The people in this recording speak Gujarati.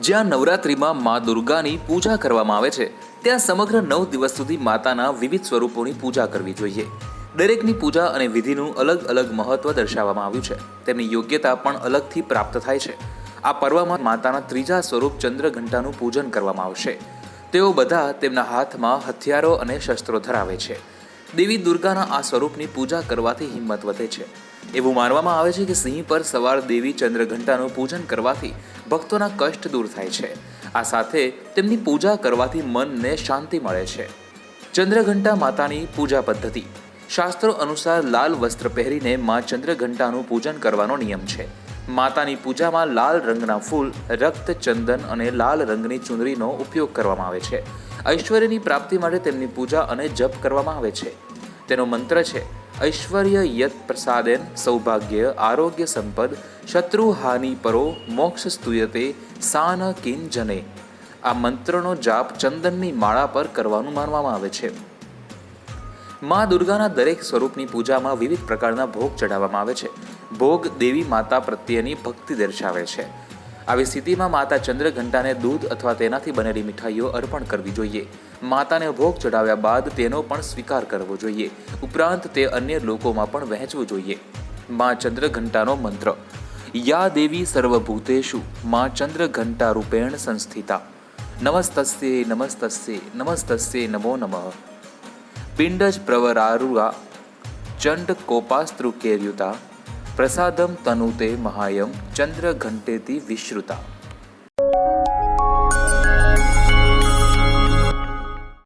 જ્યાં નવરાત્રિમાં મા દુર્ગાની પૂજા કરવામાં આવે છે, ત્યાં સમગ્ર નવ દિવસ સુધી માતાના વિવિધ સ્વરૂપોની પૂજા કરવી જોઈએ. દરેકની પૂજા અને વિધિનું અલગ અલગ મહત્વ દર્શાવવામાં આવ્યું છે. તેમની યોગ્યતા પણ અલગથી પ્રાપ્ત થાય છે. આ પર્વમાં માતાના ત્રીજા સ્વરૂપ ચંદ્રઘંટાનું પૂજન કરવામાં આવશે. તેઓ બધા તેમના હાથમાં હથિયારો અને શસ્ત્રો ધરાવે છે. દેવી દુર્ગાના આ સ્વરૂપની પૂજા કરવાથી હિંમત વધે છે. એવું માનવામાં આવે છે કે સિંહ પર સવાર દેવી ચંદ્રઘંટાનું પૂજન કરવાથી ભક્તોના કષ્ટ દૂર થાય છે. આ સાથે તેમની પૂજા કરવાથી મનને શાંતિ મળે છે. ચંદ્રઘંટા માતાની પૂજા પદ્ધતિ. શાસ્ત્રો અનુસાર લાલ વસ્ત્ર પહેરીને મા ચંદ્રઘંટાનું પૂજન કરવાનો નિયમ છે. માતાની પૂજામાં લાલ રંગના ફૂલ, રક્ત ચંદન અને લાલ રંગની ચુંદડીનો ઉપયોગ કરવામાં આવે છે. ઐશ્વર્યની પ્રાપ્તિ માટે તેમની પૂજા અને જપ કરવામાં આવે છે. તેનો મંત્ર છે ઐશ્વર્ય યત પ્રસાદેન સૌભાગ્ય આરોગ્ય સંપદ શત્રુ હાનિ પરો મોક્ષ સ્તુયતે સાન કિન જને આ મંત્રનો જાપ ચંદનની માળા પર કરવાનું માનવામાં આવે છે મા દુર્ગાના દરેક સ્વરૂપની પૂજામાં વિવિધ પ્રકારના ભોગ ચઢાવવામાં આવે છે। ભોગ દેવી માતા પ્રત્યેની ભક્તિ દર્શાવે છે। આવી સ્થિતિમાં માતા ચંદ્રઘંટાને દૂધ અથવા તેનાથી બનેલી મીઠાઈઓ અર્પણ કરવી જોઈએ. માતાને ભોગ ચઢાવ્યા બાદ તેનો પણ સ્વીકાર કરવો જોઈએ. ઉપરાંત તે અન્ય લોકોમાં પણ વહેંચવું જોઈએ. મા ચંદ્રઘંટાનો મંત્ર. યા દેવી સર્વભૂતેશુ, મા ચંદ્રઘંટા રૂપેણ સંસ્થિતા. નમસ્તસ્ય નમસ્તસ્ય નમસ્તસ્ય નમો નમઃ. પિંડજ પ્રવરારુરા, ચંડ કોપાસ્ત્રુકેર્યુતા પ્રસાદમ તનુતે મહાયમ ચંદ્ર ઘંટેતી વિશ્રુતા.